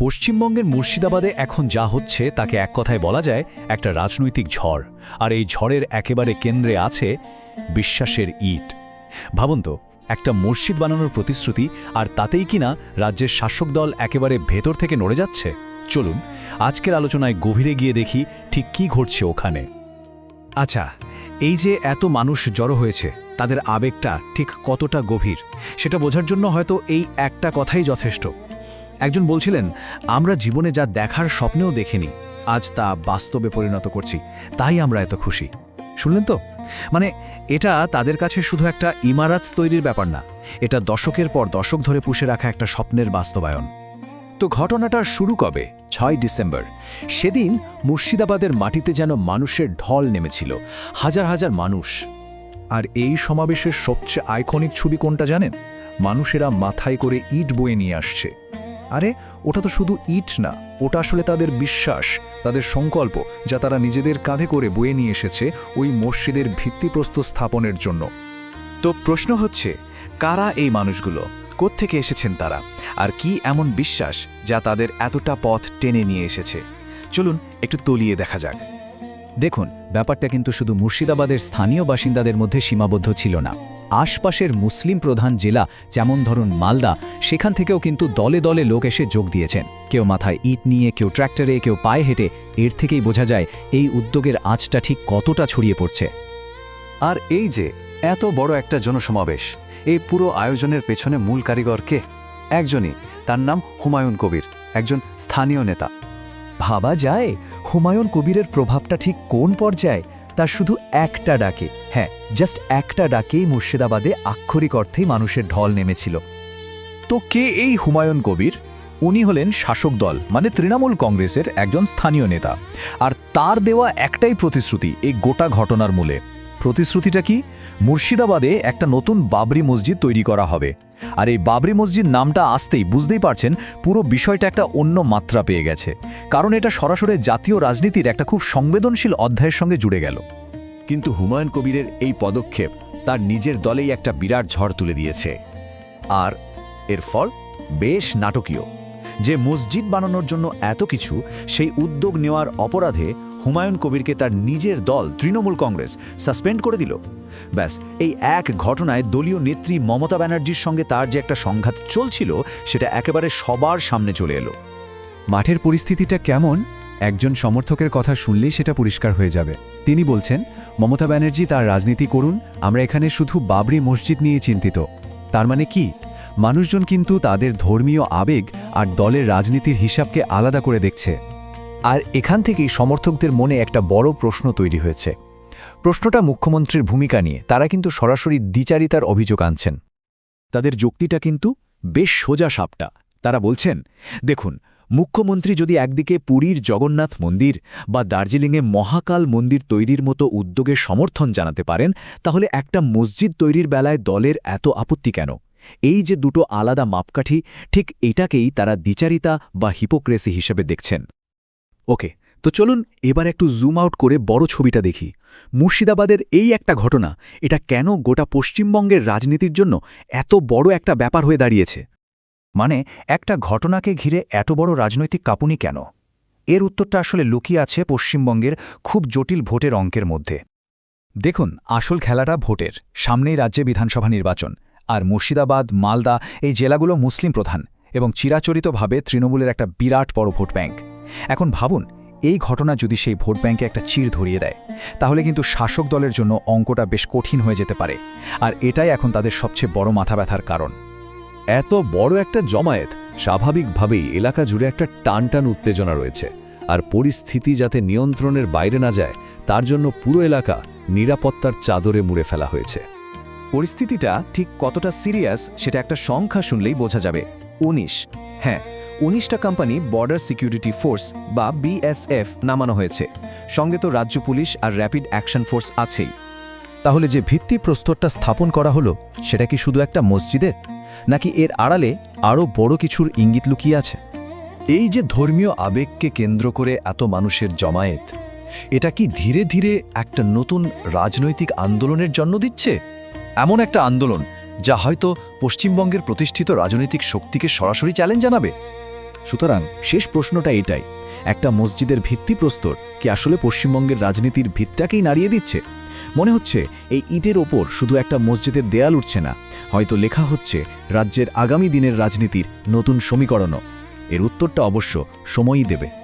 পশ্চিমবঙ্গের মুর্শিদাবাদে এখন যা হচ্ছে তাকে এক কথায় বলা যায় একটা রাজনৈতিক ঝড়। আর এই ঝড়ের একেবারে কেন্দ্রে আছে বিশ্বাসের ইট। ভাবুন তো, একটা মসজিদ বানানোর প্রতিশ্রুতি আর তাতেই কিনা রাজ্যের শাসক দল একেবারে ভেতর থেকে নড়ে যাচ্ছে? চলুন, আজকের আলোচনায় গভীরে গিয়ে দেখি ঠিক কি ঘটছে ওখানে। আচ্ছা এই যে এত মানুষ জড়ো হয়েছে, তাদের আবেগটা ঠিক কতটা গভীর? সেটা বোঝার জন্য হয়তো এই একটা কথাই যথেষ্ট। একজন বলছিলেন, আমরা জীবনে যা দেখার স্বপ্নেও দেখিনি, আজ তা বাস্তবে পরিণত করছি, তাই আমরা এত খুশি। শুনলেন তো? মানে এটা তাদের কাছে শুধু একটা ইমারাত তৈরির ব্যাপার না, এটা দশকের পর দশক ধরে পুষে রাখা একটা স্বপ্নের বাস্তবায়ন। তো ঘটনাটা শুরু কবে? ছয় ডিসেম্বর। সেদিন মুর্শিদাবাদের মাটিতে যেন মানুষের ঢল নেমেছিল, হাজার হাজার মানুষ। আর এই সমাবেশের সবচেয়ে আইকনিক ছবি কোনটা জানেন? মানুষেরা মাথায় করে ইট বয়ে নিয়ে আসছে। আরে, ওটা তো শুধু ইট না, ওটা আসলে তাদের বিশ্বাস, তাদের সংকল্প, যা তারা নিজেদের কাঁধে করে বয়ে নিয়ে এসেছে ওই মসজিদের ভিত্তিপ্রস্তর স্থাপনের জন্য। তো প্রশ্ন হচ্ছে, কারা এই মানুষগুলো? কোত্থেকে এসেছেন তারা? আর কি এমন বিশ্বাস যা তাদের এতটা পথ টেনে নিয়ে এসেছে? চলুন একটু তলিয়ে দেখা যাক। দেখুন, ব্যাপারটা কিন্তু শুধু মুর্শিদাবাদের স্থানীয় বাসিন্দাদের মধ্যে সীমাবদ্ধ ছিল না। আশপাশের মুসলিম প্রধান জেলা যেমন ধরুন মালদা সেখান থেকেও কিন্তু দলে দলে লোক এসে যোগ দিয়েছেন। কেউ মাথায় ইট নিয়ে কেউ ট্র্যাক্টরে কেউ পায়ে হেঁটে এর থেকেই বোঝা যায় এই উদ্যোগের আঁচটা ঠিক কতটা ছড়িয়ে পড়ছে। আর এই যে এত বড় একটা জনসমাবেশ এই পুরো আয়োজনের পেছনে মূল কারিগর কে? একজনই তার নাম হুমায়ুন কবির একজন স্থানীয় নেতা। ভাবা যায় হুমায়ুন কবিরের প্রভাবটা ঠিক কোন পর্যায়ে? তার শুধু একটা ডাকে। হ্যাঁ জাস্ট একটা ডাকেই মুর্শিদাবাদে আক্ষরিক অর্থেই মানুষের ঢল নেমেছিল। তো কে এই হুমায়ুন কবির? উনি হলেন শাসক দল মানে তৃণমূল কংগ্রেসের একজন স্থানীয় নেতা। আর তার দেওয়া একটাই প্রতিশ্রুতি এই গোটা ঘটনার মূলে। প্রতিশ্রুতিটা কি? মুর্শিদাবাদে একটা নতুন বাবরি মসজিদ তৈরি করা হবে। আর এই বাবরি মসজিদ নামটা আসতেই বুঝতেই পারছেন পুরো বিষয়টা একটা অন্য মাত্রা পেয়ে গেছে। কারণ এটা সরাসরি জাতীয় রাজনীতির একটা খুব সংবেদনশীল অধ্যায়ের সঙ্গে জুড়ে গেল। কিন্তু হুমায়ুন কবিরের এই পদক্ষেপ তার নিজের দলেই একটা বিরাট ঝড় তুলে দিয়েছে। আর এর ফল বেশ নাটকীয়। যে মসজিদ বানানোর জন্য এত কিছু, সেই উদ্যোগ নেওয়ার অপরাধে হুমায়ুন কবিরকে তার নিজের দল তৃণমূল কংগ্রেস সাসপেন্ড করে দিল। ব্যাস, এই এক ঘটনায় দলীয় নেত্রী মমতা ব্যানার্জির সঙ্গে তার যে একটা সংঘাত চলছিল, সেটা একেবারে সবার সামনে চলে এলো। মাঠের পরিস্থিতিটা কেমন? একজন সমর্থকের কথা শুনলেই সেটা পরিষ্কার হয়ে যাবে। তিনি বলছেন, মমতা ব্যানার্জি তার রাজনীতি করুন, আমরা এখানে শুধু বাবরি মসজিদ নিয়ে চিন্তিত। তার মানে কি? মানুষজন কিন্তু তাদের ধর্মীয় আবেগ আর দলের রাজনীতির হিসাবকে আলাদা করে দেখছে। আর এখান থেকেই সমর্থকদের মনে একটা বড় প্রশ্ন তৈরি হয়েছে। প্রশ্নটা মুখ্যমন্ত্রীর ভূমিকা নিয়ে, তারা কিন্তু সরাসরি দ্বিচারিতার অভিযোগ আনছেন। তাদের যুক্তিটা কিন্তু বেশ সোজা সাপটা। তারা বলছেন, দেখুন, মুখ্যমন্ত্রী যদি একদিকে পুরীর জগন্নাথ মন্দির বা দার্জিলিংয়ে মহাকাল মন্দির তৈরির মতো উদ্যোগে সমর্থন জানাতে পারেন, তাহলে একটা মসজিদ তৈরির বেলায় দলের এত আপত্তি কেন? এই যে দুটো আলাদা মাপকাঠি, ঠিক এটাকেই তারা দ্বিচারিতা বা হিপোক্রেসি হিসেবে দেখছেন। ওকে, তো চলুন এবার একটু জুম আউট করে বড় ছবিটা দেখি। মুর্শিদাবাদের এই একটা ঘটনা, এটা কেন গোটা পশ্চিমবঙ্গের রাজনীতির জন্য এত বড় একটা ব্যাপার হয়ে দাঁড়িয়েছে? মানে একটা ঘটনাকে ঘিরে এত বড় রাজনৈতিক কাঁপুনি কেন? এর উত্তরটা আসলে লুকিয়ে আছে পশ্চিমবঙ্গের খুব জটিল ভোটের অঙ্কের মধ্যে। দেখুন, আসল খেলাটা ভোটের, সামনেই রাজ্যে বিধানসভা নির্বাচন। আর মুর্শিদাবাদ, মালদা এই জেলাগুলো মুসলিম প্রধান এবং চিরাচরিতভাবে তৃণমূলের একটা বিরাট বড় ভোট ব্যাংক। এখন ভাবুন, এই ঘটনা যদি সেই ভোট ব্যাংকে একটা চির ধরিয়ে দেয়, তাহলে কিন্তু শাসক দলের জন্য অঙ্কটা বেশ কঠিন হয়ে যেতে পারে। আর এটাই এখন তাদের সবচেয়ে বড় মাথা ব্যথার কারণ। এত বড় একটা জমায়েত, স্বাভাবিকভাবেই এলাকা জুড়ে একটা টানটান উত্তেজনা রয়েছে। আর পরিস্থিতি যাতে নিয়ন্ত্রণের বাইরে না যায়, তার জন্য পুরো এলাকা নিরাপত্তার চাদরে মুড়ে ফেলা হয়েছে। পরিস্থিতিটা ঠিক কতটা সিরিয়াস সেটা একটা সংখ্যা শুনলেই বোঝা যাবে। ১৯ হ্যাঁ উনিশটা কোম্পানি বর্ডার সিকিউরিটি ফোর্স বা বিএসএফ নামানো হয়েছে। সঙ্গে তো রাজ্য পুলিশ আর র্যাপিড অ্যাকশন ফোর্স আছেই। তাহলে যে ভিত্তি প্রস্তরটা স্থাপন করা হলো, সেটা কি শুধু একটা মসজিদের? নাকি এর আড়ালে আরও বড় কিছুর ইঙ্গিত লুকিয়ে আছে? এই যে ধর্মীয় আবেগকে কেন্দ্র করে এত মানুষের জমায়েত, এটা কি ধীরে ধীরে একটা নতুন রাজনৈতিক আন্দোলনের জন্ম দিচ্ছে? এমন একটা আন্দোলন যা হয়তো পশ্চিমবঙ্গের প্রতিষ্ঠিত রাজনৈতিক শক্তিকে সরাসরি চ্যালেঞ্জ জানাবে। সুতরাং শেষ প্রশ্নটা এটাই, একটা মসজিদের ভিত্তিপ্রস্তর কি আসলে পশ্চিমবঙ্গের রাজনীতির ভিতটাকেই নাড়িয়ে দিচ্ছে? মনে হচ্ছে এই ইটের ওপর শুধু একটা মসজিদের দেয়াল উঠছে না, হয়তো লেখা হচ্ছে রাজ্যের আগামী দিনের রাজনীতির নতুন সমীকরণও। এর উত্তরটা অবশ্য সময়ই দেবে।